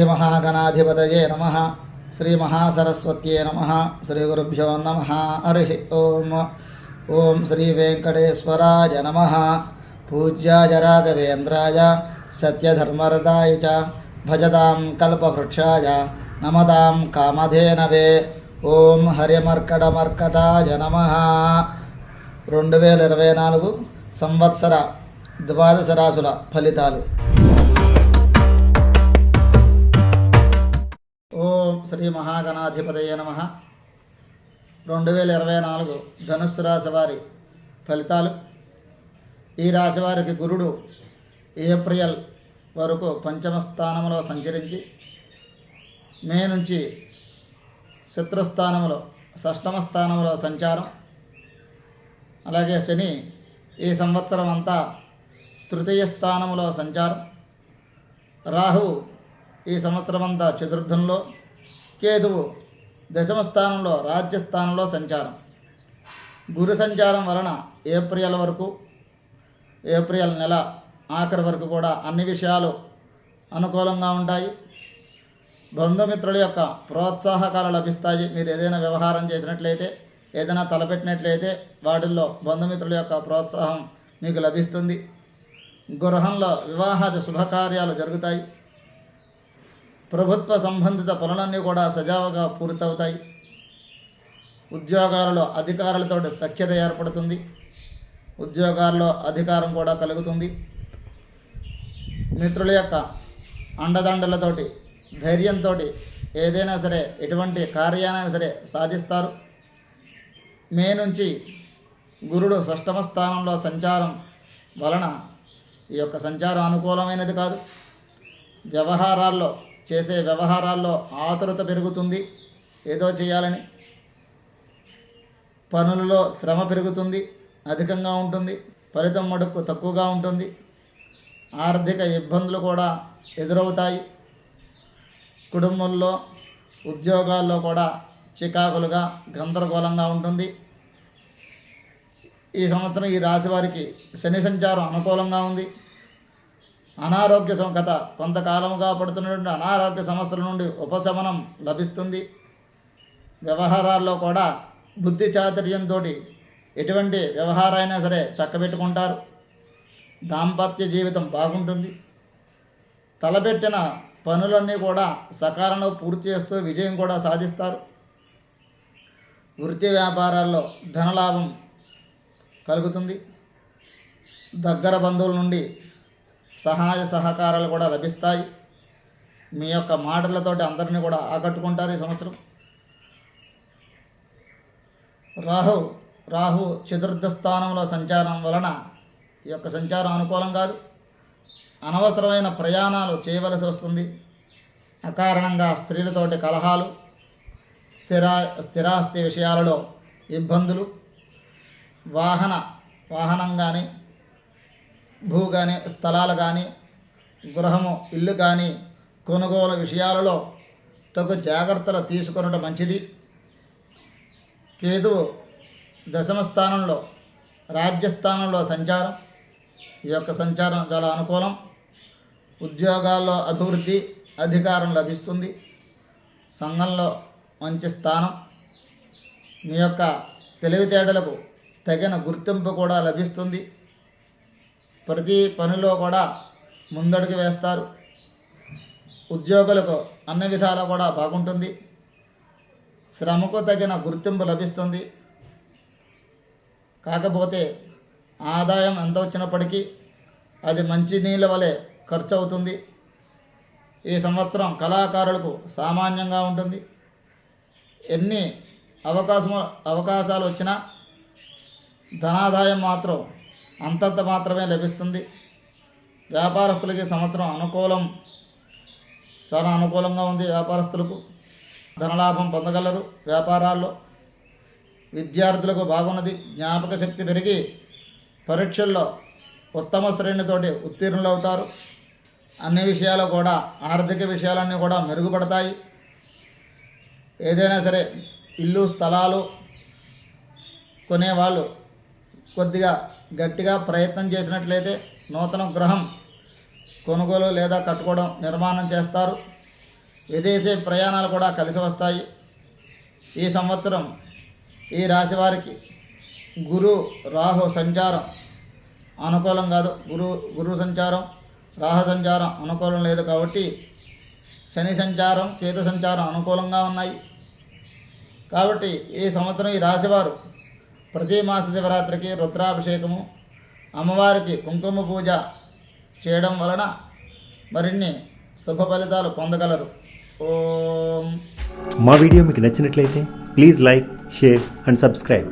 శ్రీమహాగణాధిపతయే నమ. శ్రీమహాసరస్వత్యే నమ. శ్రీ గురుభ్యో నమ. హరి ఓం. ఓం శ్రీ వెంకటేశ్వరాయ నమ. పూజ్యాయ రాఘవేంద్రాయ. సత్యధర్మరదాయ చ. భజతాం కల్పవృక్షాయ. నమదాం కామధేనవే. ఓం హరిమర్కటమర్కటాయ నమ. రెండు వేల ఇరవై నాలుగు సంవత్సర ద్వాదశ రాసుల ఫలితాలు. ఓం శ్రీ మహాగణాధిపతయ నమ. రెండు వేల ఇరవై నాలుగు ధనుస్సు రాశి వారి ఫలితాలు. ఈ రాశి వారికి గురుడు ఏప్రిల్ వరకు పంచమ స్థానంలో సంచరించి మే నుంచి శత్రుస్థానంలో షష్టమ స్థానంలో సంచారం. అలాగే శని ఈ సంవత్సరం అంతా తృతీయ స్థానంలో సంచారం. రాహు ఈ సంవత్సరం అంతా చతుర్థంలో కేతువు దశమ స్థానంలో రాజ్యస్థానంలో సంచారం. గురు సంచారం వలన ఏప్రిల్ వరకు ఏప్రిల్ నెల ఆఖరి వరకు కూడా అన్ని విషయాలు అనుకూలంగా ఉంటాయి. బంధుమిత్రుల యొక్క ప్రోత్సాహకాలు లభిస్తాయి. మీరు ఏదైనా వ్యవహారం చేసినట్లయితే ఏదైనా తలపెట్టినట్లయితే వాటిల్లో బంధుమిత్రుల యొక్క ప్రోత్సాహం మీకు లభిస్తుంది. గృహంలో వివాహాది శుభకార్యాలు జరుగుతాయి. ప్రభుత్వ సంబంధిత పనులన్నీ కూడా సజావుగా పూర్తవుతాయి. ఉద్యోగాలలో అధికారులతో సఖ్యత ఏర్పడుతుంది. ఉద్యోగాల్లో అధికారం కూడా కలుగుతుంది. మిత్రుల యొక్క అండదండలతోటి ధైర్యంతో ఏదైనా సరే ఎటువంటి కార్యాలైనా సరే సాధిస్తారు. మే నుంచి గురుడు షష్టమ స్థానంలో సంచారం వలన ఈ యొక్క సంచారం అనుకూలమైనది కాదు. వ్యవహారాల్లో చేసే వ్యవహారాల్లో ఆతురత పెరుగుతుంది. ఏదో చేయాలని. పనులలో శ్రమ పెరుగుతుంది. అధికంగా ఉంటుంది. ఫలితం మడుక్కు తక్కువగా ఉంటుంది. ఆర్థిక ఇబ్బందులు కూడా ఎదురవుతాయి. కుటుంబంలో ఉద్యోగాల్లో కూడా చికాకులుగా గందరగోళంగా ఉంటుంది. ఈ సంవత్సరం ఈ రాశి వారికి శని సంచారం అనుకూలంగా ఉంది. అనారోగ్య కథ. కొంతకాలముగా పడుతున్నటువంటి అనారోగ్య సమస్యల నుండి ఉపశమనం లభిస్తుంది. వ్యవహారాల్లో కూడా బుద్ధి చాతుర్యంతో ఎటువంటి వ్యవహారైనా సరే చక్కబెట్టుకుంటారు. దాంపత్య జీవితం బాగుంటుంది. తలపెట్టిన పనులన్నీ కూడా సకాలంలో పూర్తి చేస్తూ విజయం కూడా సాధిస్తారు. వృత్తి వ్యాపారాల్లో ధనలాభం కలుగుతుంది. దగ్గర బంధువుల నుండి సహాయ సహకారాలు కూడా లభిస్తాయి. మీ యొక్క మాటలతోటి అందరినీ కూడా ఆకట్టుకుంటారు ఈ సంవత్సరం. రాహు రాహు చతుర్థ స్థానంలో సంచారం వలన ఈ యొక్క సంచారం అనుకూలం కాదు. అనవసరమైన ప్రయాణాలు చేయవలసి వస్తుంది. అకారణంగా స్త్రీలతోటి కలహాలు స్థిరా స్థిరాస్తి విషయాలలో ఇబ్బందులు వాహన వాహనం కానీ భూ కానీ స్థలాలు కానీ గృహము ఇల్లు కానీ కొనుగోలు విషయాలలో తగు జాగ్రత్తలు తీసుకొనడం మంచిది. కేతువు దశమ స్థానంలో రాజ్యస్థానంలో సంచారం. ఈ యొక్క సంచారం చాలా అనుకూలం. ఉద్యోగాల్లో అభివృద్ధి అధికారం లభిస్తుంది. సంఘంలో మంచి స్థానం. మీ యొక్క తెలివితేటలకు తగిన గుర్తింపు కూడా లభిస్తుంది. ప్రతి పనిలో కూడా ముందడుగు వేస్తారు. ఉద్యోగులకు అన్ని విధాలు కూడా బాగుంటుంది. శ్రమకు తగిన గుర్తింపు లభిస్తుంది. కాకపోతే ఆదాయం ఎంత వచ్చినప్పటికీ అది మంచి నీళ్ళ వలె ఖర్చు అవుతుంది ఈ సంవత్సరం కళాకారులకు సామాన్యంగా ఉంటుంది. ఎన్ని అవకాశము అవకాశాలు వచ్చినా ధనాదాయం మాత్రం అంతంత మాత్రమే లభిస్తుంది. వ్యాపారస్తులకి సంవత్సరం అనుకూలం చాలా అనుకూలంగా ఉంది వ్యాపారస్తులకు. ధనలాభం పొందగలరు వ్యాపారాల్లో. విద్యార్థులకు బాగున్నది జ్ఞాపక శక్తి పెరిగి పరీక్షల్లో ఉత్తమ శ్రేణితోటి ఉత్తీర్ణులు అవుతారు అన్ని విషయాలు కూడా ఆర్థిక విషయాలన్నీ కూడా మెరుగుపడతాయి. ఏదైనా సరే ఇల్లు స్థలాలు కొనేవాళ్ళు కొద్దిగా గట్టిగా ప్రయత్నం చేసినట్లయితే నూతన గృహం కొనుగోలు లేదా కట్టుకోవడం నిర్మాణం చేస్తారు. విదేశీ ప్రయాణాలు కూడా కలిసి వస్తాయి. ఈ సంవత్సరం ఈ రాశి వారికి గురు రాహు సంచారం అనుకూలం కాదు. గురు గురు సంచారం రాహు సంచారం అనుకూలం లేదు కాబట్టి శని సంచారం కేతు సంచారం అనుకూలంగా ఉన్నాయి. కాబట్టి ఈ సంవత్సరం ఈ రాశివారు ప్రతి మాస శివరాత్రికి రుద్రాభిషేకము అమ్మవారికి కుంకుమ పూజ చేయడం వలన మరిన్ని శుభ ఫలితాలు పొందగలరు. ఓం. మా వీడియో మీకు నచ్చినట్లయితే please like share and subscribe.